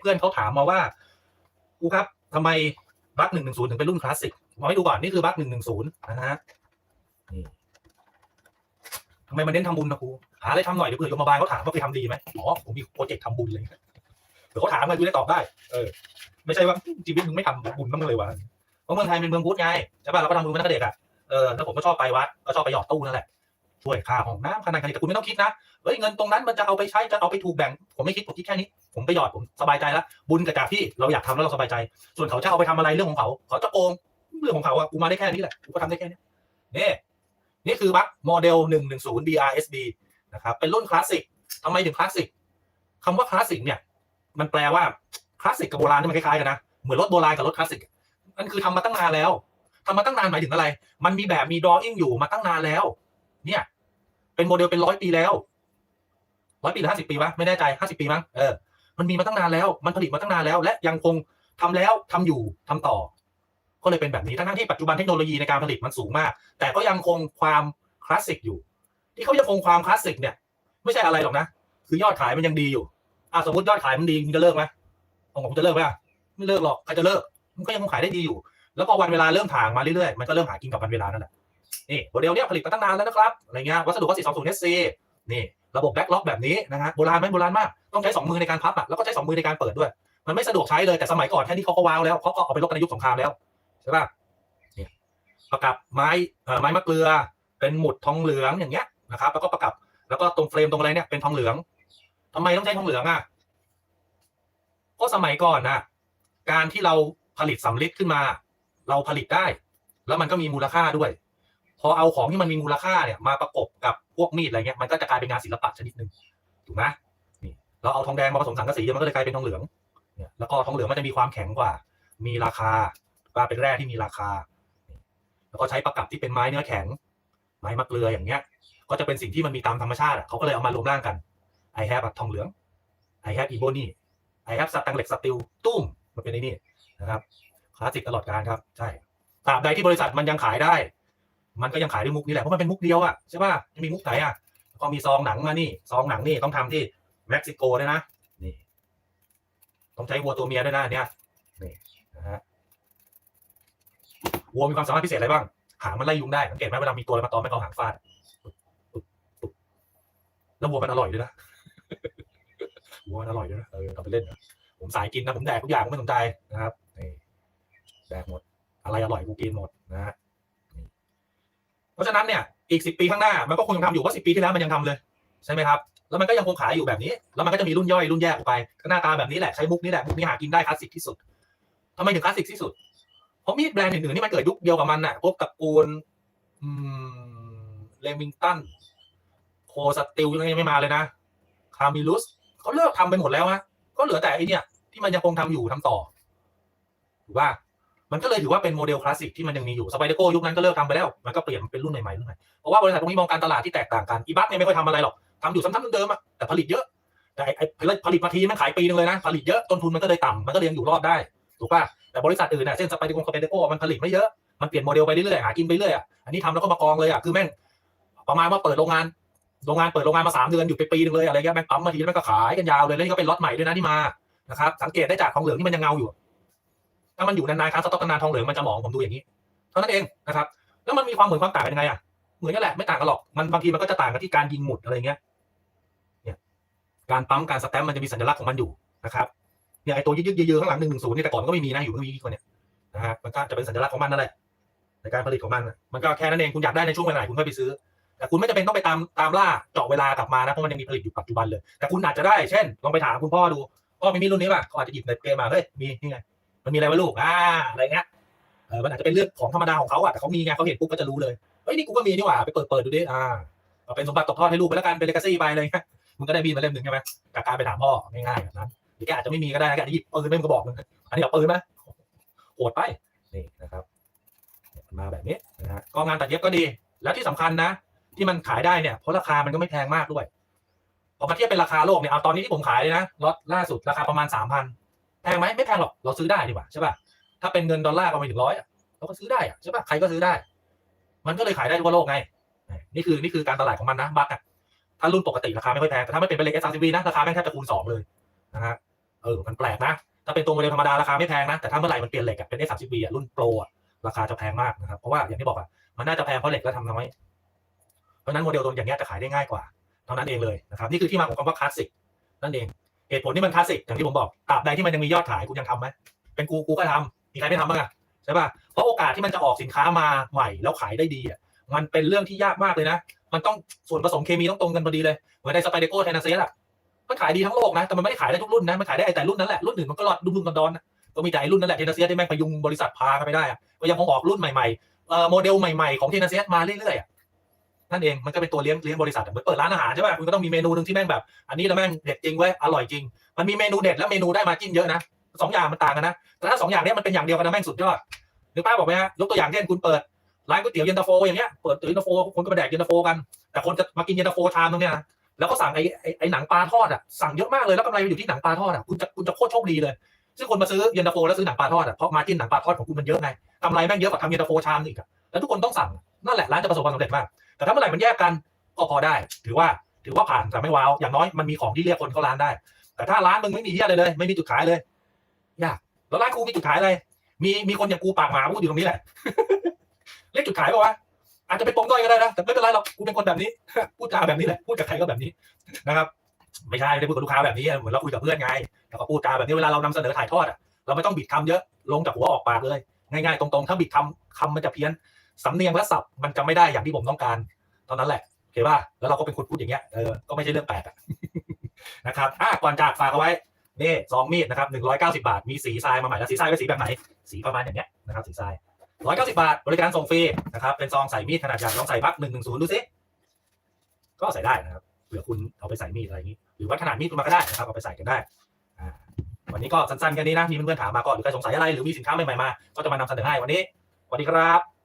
เพื่อนเขาถามมาว่าครูครับทำไมบัคหนึ่งหนึ่งศูนย์ถึงเป็นรุ่นคลาสสิกมาให้ดูก่อนนี่คือบัคหนึ่งหนึ่งศูนย์นะฮะทำไมมันเน้นทำบุญนะครูหาอะไรทำหน่อยเดี๋ยวเผื่อโยมบาลเขาถามว่าเคยทำดีไหมอ๋อผมมีโปรเจกต์ทำบุญเลยเดี๋ยวเขาถามมาดูได้ตอบได้ เออ ไม่ใช่ว่าชีวิตมึงไม่ทำบุญบ้างเลยวะเพราะเมืองไทยเป็นเมืองพุทธไงใช่ป่ะเราก็ทำบุญมาตั้งแต่เด็กอะเออแล้วผมก็ชอบไปวัดก็ชอบไปหยอดตู้นั่นแหละ ช่วยค่าห้องน้ำค่านันค่านี้แต่คุณไม่ต้องคิดนะเฮ้ยเงินตรงนั้นมันจะเอาไปใช้จะเอาไปถูกแบ่ง ผมไม่คิดผมคิดแค่นี้ ผมไปหยอดผมสบายใจแล้วบุญกับจากที่เราอยากทำแล้วเราสบายใจ ส่วนเขาจะเอาไปทำอะไรเรื่องของเขาเขาจะโกงเรื่องของเขาอะกูมาได้แค่นี้แหละกูก็ทำได้แค่นี้นี่นี่คือบัคโมเดลหนึ่งหนึ่งศูนย์ BRSB นะครับเป็นรุ่นคลาสสิกทำไมถึงคลาสสิกคำว่าคลาสสิกเนี่ยมันแปลว่าคลาสสิกกับโบราณที่มันคล้ายๆกันนะเหมือนรถโบราณกับรถคลาสสิกนั่นคือทำมาตั้งนานแล้วทำมาตั้งนานหมายถึงอะไร มันมีแบบมีดรออิ่งอยู่มาตั้งนานแล้ว เนี่ย เป็นโมเดลเป็นร้อยปีแล้วร้อยปีหรือห้าสิบปีวะไม่แน่ใจห้าสิบปีมั้งเออมันมีมาตั้งนานแล้ว มันผลิตมาตั้งนานแล้ว และยังคงทำแล้วทำอยู่ทำต่อ ก็เลยเป็นแบบนี้ทั้งที่ปัจจุบันเทคโนโลยีในการผลิตมันสูงมาก แต่ก็ยังคงความคลาสสิกอยู่ ที่เขายังคงความคลาสสิกเนี่ย ไม่ใช่อะไรหรอกนะ คือยอดขายมันยังดีอยู่อะสมมติยอดขายมันดีมันจะเลิกไหมของผมจะเลิกไหมไม่เลิกหรอกใครจะเลิก มันก็ยังคงขายได้ดีอยู่ แล้วพอวันเวลาเริ่มถ่างมาเรื่อยๆมันก็เริ่มหากินกับวันเวลานั่นแหละ นี่โมเดลเนี้ยผลิตมาตั้งนานแล้วนะครับอะไรเงี้ยวัสดุก็420 SC นี่ระบบแบ็กล็อกแบบนี้นะฮะโบราณไหมโบราณมากต้องใช้สองมือในการพับอะแล้วก็ใช้สองมือในการเปิดด้วย มันไม่สะดวกใช้เลยแต่สมัยก่อนแค่นี้เขาก็ว้าวแล้วเขาก็เอาไปลบกันในยุคสงครามแล้วใช่ป่ะประกับไม้เอ่อไม้มะเกลือ เป็นหมุดทองเหลืองอย่างเงี้ยนะครับ แล้วก็ประกับแล้วก็ตรงเฟรมตรงอะไรเนี่ยเป็นทองเหลืองทำไมต้องใช้ทองเหลืองอะก็สมัยก่อนนะการที่เราผลิตสำลิดขึ้นมา เราผลิตได้ แล้วมันก็มีมูลค่าด้วย พอเอาของที่มันมีมูลค่าเนี่ยมาประกบกับพวกมีดอะไรเงี้ยมันก็จะกลายเป็นงานศิลปะชนิดหนึ่งถูกไหมนี่เราเอาทองแดงมาผสมสังกะสีมันก็เลยกลายเป็นทองเหลืองเนี่ยแล้วก็ทองเหลืองมันจะมีความแข็งกว่า มีราคาว่าเป็นแร่ที่มีราคา แล้วก็ใช้ประกับที่เป็นไม้เนื้อแข็ง ไม้มะเกลืออย่างเงี้ย ก็จะเป็นสิ่งที่มันมีตามธรรมชาติเขาก็เลยเอามารวมร่างกัน I have อะทองเหลือง I have ebony I have สแตนเหลสสตีลตุ้มมันเป็นไอ้นี่นะครับคลาสสิกตลอดการครับ ใช่ตราบใดที่บริษัทมันยังขายได้ มันก็ยังขายด้วยมุกนี้แหละเพราะมันเป็นมุกเดียวอะใช่ป่ะจะมีมุกไหนอะพอมีซองหนังมานี่ซองหนังนี่ต้องทำที่เม็กซิโกด้วยนะนี่ต้องใช้วัวตัวเมียด้วยนะเนี่ยนี่นะฮะวัวมีความสามารถพิเศษอะไรบ้าง หางมันไล่ยุงได้สังเกตไหมเวลามีตัวอะไรมาตอมไม่เอาหางฟาดปึ๊บปึ๊บแล้ววัวมันอร่อยด้วยนะวัวมันอร่อยด้วยนะเออเอาไปเล่นนะผมสายกินนะผมแดกทุกอย่างผมไม่สนใจนะครับนี่แดกหมด อะไรอร่อยกูกินหมดนะฮะ เพราะฉะนั้นเนี่ยอีกสิบปีข้างหน้ามันก็คงยังทำอยู่เพราสิบปีที่แล้วมันยังทำเลยใช่ไหมครับแล้วมันก็ยังคงขายอยู่แบบนี้ แล้วมันก็จะมีรุ่นย่อยรุ่นแยกออกไปก็หน้าตาแบบนี้แหละใช้มุกนี้แหละมุกนี้หากินได้คลาสสิกที่สุดทำไมถึงคลาสสิกที่สุดเพราะมีดแบรนด์อื่นๆที่มันเกิดยุคเดียวกับมันน่ะพวกตระกูลเลมิงตันโคสติลยังไม่มาเลยนะคามิลุสเขาเลิกทำไปหมดแล้วฮะก็เหลือแต่ไอเนี่ยที่มันยังคงทำอยู่ทำต่อถูกป่ะ มันก็เลยถือว่าเป็นโมเดลคลาสสิกที่มันยังมีอยู่สไปเดโกยุคนั้นก็เลิกทำไปแล้วมันก็เปลี่ยนเป็นรุ่นใหม่ๆรุ่นใหม่เพราะว่าบริษัทพวกนี้มองการตลาดที่แตกต่างกันอีบัคเนี่ยไม่ค่อยทำอะไรหรอกทำอยู่ซ้ำๆเดิมๆอะแต่ผลิตเยอะแต่ไอ้ผลิตมาทีมันขายปีนึงเลยนะผลิตเยอะต้นทุนมันก็เลยต่ำมันก็เลยยังอยู่รอดได้ถูกป่ะแต่บริษัทอื่นน่ะเช่นสไปเดโกสไปเดโกมันผลิตไม่เยอะมันเปลี่ยนโมเดลไปเรื่อยๆหากินไปเรื่อยอะอันนี้ทำแล้วก็มากองเลยอะคือแม่งประมาณว่าเปิดโรงงานโรงงานเปิดโรงงานมาสามเดือนหยุดไปปีนึงเลยอะไรเงี้ยแม่งปั๊มมาทีแล้วแม่งก็ขายกันยาวเลยแล้วนี่ก็เป็นล็อตใหม่ด้วยนะที่มานะครับสังเกตได้จากทองเหลืองที่มันยังเงาอยู่ ถ้ามันอยู่นานๆครับสต็อกนานทองเหลืองมันจะหมองผมดูอย่างนี้เท่านั้นเองนะครับแล้วมันมีความเหมือนความต่างกันยังไงอะเหมือนกันแหละไม่ต่างกันหรอกมันบางทีมันก็จะต่างกันที่การยิงหมุดอะไรเงี้ยเนี่ยการปั๊มการสแตมป์มันจะมีสัญลักษณ์ของมันอยู่นะครับเนี่ยไอตัวยึกๆเยอะๆข้างหลังหนึ่งหนึ่งศูนย์นี่แต่ก่อนก็ไม่มีนะอยู่เพิ่งมีกี่คนเนี่ยนะฮะมันก็จะเป็นสัญลักษณ์ของมันนั่นแหละในการผลิตของมันมันก็แค่นั้นเองคุณอยากได้ในช่วงเวลาไหนคุณก็ไปซื้อ แต่คุณไม่จำเป็นต้องไปตามตามล่าเจาะเวลากลับมานะเพราะมันยังมีผลิตอยู่ปัจจุบันเลย แต่คุณอาจจะได้เช่นลองไปถามคุณพ่อดูพ่อมีมีรุ่นนี้ป่ะเขาอาจจะหยิบในเกมมาเฮ้ยมีนี่ไง มันมีอะไรวะลูกอ่าอะไรเงี้ยเออมันอาจจะเป็นเรื่องของธรรมดาของเขาอะแต่เขามีไงเขาเห็นปุ๊บก็จะรู้เลยเฮ้ยนี่กูก็มีนี่หว่าไปเปิดเปิดดูดิอ่าเอาเป็นสมบัติตกทอดให้ลูกไปแล้วกันเป็นเลกาซี่ไปเลยมึงก็ได้มีดมาเล่มหนึ่งใช่ไหมจากการไปถามพ่อง่ายๆแบบนั้นหรือแกอาจจะไม่มีก็ได้แกอาจจะหยิบปืนไม่มึงก็บอกมึงอันนี้เอาปืนไหมโหดไปนี่นะครับ มาแบบนี้นะฮะก็งานตัดเย็บก็ดี แล้วที่สำคัญนะ ที่มันขายได้เนี่ยเพราะราคามันก็ไม่แพงมากด้วยพอมาเทียบเป็นราคาโลกเนี่ยเอาตอนนี้ที่ผมขายเลยนะล็อตล่าสุดราคาประมาณสามพัน พงไหมไม่แพงหรอกเราซื้อได้ดีกว่าใช่ป่ะถ้าเป็นเงินดอลลาร์ก็ไปถึงร้อยเราก็ซื้อได้อะใช่ป่ะใครก็ซื้อได้ มันก็เลยขายได้ทั่วโลกไง นี่คือนี่คือการตลาดของมันนะบัคอะถ้ารุ่นปกติราคาไม่ค่อยแพงแต่ถ้าไม่เป็นเป็นเล็ก S 3 0 V นะราคาแม่งแทบจะคูณสองเลยนะฮะเออมันแปลกนะถ้าเป็นตัวโมเดลธรรมดาราคาไม่แพงนะแต่ถ้าเมื่อไหร่มันเปลี่ยนเหล็กอะเป็น S30B อะรุ่นโปรอะราคาจะแพงมากนะครับเพราะว่าอย่างที่บอกอะมันน่าจะแพงเพราะเหล็กแล้วทำน้อยเพราะฉะนั้นโมเดลตัวอย่างเงี้ยจะขายได้ง่ายกว่าเท่านั้นเองเลยนะครับนี่คือที่มาของคำว่าคลาสสิกนั่นเอง เหตุผลที่มันคลาสสิกอย่างที่ผมบอกตราบใดที่มันยังมียอดขายคุณยังทำไหมเป็นกูกูก็ทำมีใครไม่ทำบ้างอะใช่ป่ะเพราะโอกาสที่มันจะออกสินค้ามาใหม่แล้วขายได้ดีอะมันเป็นเรื่องที่ยากมากเลยนะ มันต้องส่วนผสมเคมีต้องตรงกันพอดีเลย เหมือนในสไปเดโก้ไทนาเซียอะมันขายดีทั้งโลกนะ แต่มันไม่ได้ขายได้ทุกรุ่นนะ มันขายได้แต่รุ่นนั้นแหละ รุ่นอื่นมันก็รอดดุมๆดอนนะก็มีแต่รุ่นนั้นแหละเทนาเซียที่แม่งพยุงบริษัทพากันไปได้อะก็ยังคงออกรุ่นใหม่ๆเอ่อโมเดลใหม่ๆของเทนาเซียมาเรื่อยๆอะ นั่นเองมันก็เป็นตัวเลี้ยงเลี้ยงบริษัทเหมือนเปิดร้านอาหารใช่ป่ะคุณก็ต้องมีเมนูหนึ่งที่แม่งแบบ อันนี้แล้วแม่งเด็ดจริงเว้ยอร่อยจริง มันมีเมนูเด็ดและเมนูได้มาจิ้นเยอะนะสองอย่างมันต่างกันนะแต่ถ้าสองอย่างนี้มันเป็นอย่างเดียวกันนะแม่งสุดยอดนึกป้าบอกไหมฮะยกตัวอย่างเช่นคุณเปิดร้านก๋วยเตี๋ยวเย็นตาโฟอย่างเงี้ยเปิดเตี๋ยวเย็นตาโฟคนก็มาแดกเย็นตาโฟกัน แต่คนจะมากินเย็นตาโฟชามนึงเนี่ยนะแล้วก็สั่งไอ้ไอ้หนังปลาทอดอะสั่งเยอะมากเลยแล้วกำไรอยู่ที่หนังปลาทอดอะคุณจะคุณจะโคตรโชคดีเลย ซึ่งคนมาซื้อเย็นตาโฟแล้วซื้อหนังปลาทอดอะเพราะมาจิ้นหนังปลาทอดของคุณมันเยอะไงกำไรแม่งเยอะกว่าทำเย็นตาโฟชามอีกอะแล้วทุกคนต้องสั่งนั่นแหละร้านจะประสบความสำเร็จมาก แต่ถ้าเมื่อไหร่มันแยกกันก็พอได้ ถือว่าถือว่าผ่านแต่ไม่ว้าวอย่างน้อยมันมีของที่เรียกคนเข้าร้านได้ แต่ถ้าร้านมึงไม่มีเหี้ยอะไรเลย ไม่มีจุดขายเลยยากแล้วร้านกูมีจุดขายอะไรมีมีคนอย่างกูปากหมาพูดอยู่ตรงนี้แหละเรียกจุดขายป่าวะอาจจะเป็นปมด้อยก็ได้นะแต่ไม่เป็นไรหรอกกูเป็นคนแบบนี้พูดจาแบบนี้แหละพูดกับใครก็แบบนี้นะครับไม่ใช่ไม่ได้พูดกับลูกค้าแบบนี้เหมือนเราคุยกับเพื่อนไงแล้วก็พูดจาแบบนี้เวลาเรานำเสนอถ่ายทอดอะเราไม่ต้องบิดคำเยอะลงจากหัวออกปากเลย ง่ายๆตรงๆถ้าบิดคำคำมันจะเพี้ยน สำเนียงและศัพท์มันจะไม่ได้อย่างที่ผมต้องการตอนนั้นแหละโอเคป่ะแล้วเราก็เป็นคนพูดอย่างเงี้ยเออก็ไม่ใช่เรื่องแปลกนะครับอะก่อนจากฝากเอาไว้นี่ซองมีดนะครับหนึ่งร้อยเก้าสิบาท มีสีทรายมาใหม่แล้วสีทรายเป็นสีแบบไหน สีประมาณอย่างเงี้ยนะครับสีทรายร้อยเก้าสิบาท บริการส่งฟรีนะครับ เป็นซองใส่มีดขนาดใหญ่ลองใส่บักหนึ่งหนึ่งศูนย์ดูสิก็ใส่ได้นะครับเผื่อคุณเอาไปใส่มีดอะไรอย่างนี้ หรือว่าขนาดมีดคุณมาก็ได้นะครับเอาไปใส่กันได้วันนี้ก็สั้นๆแค่นี้นะมีเพื่อนๆถามมาก็หรือใครสงสัยอะไรหรือมีสินค้าใหม่ๆมา ก็จะมานำเสนอให้วันนี้สวัสดีครับ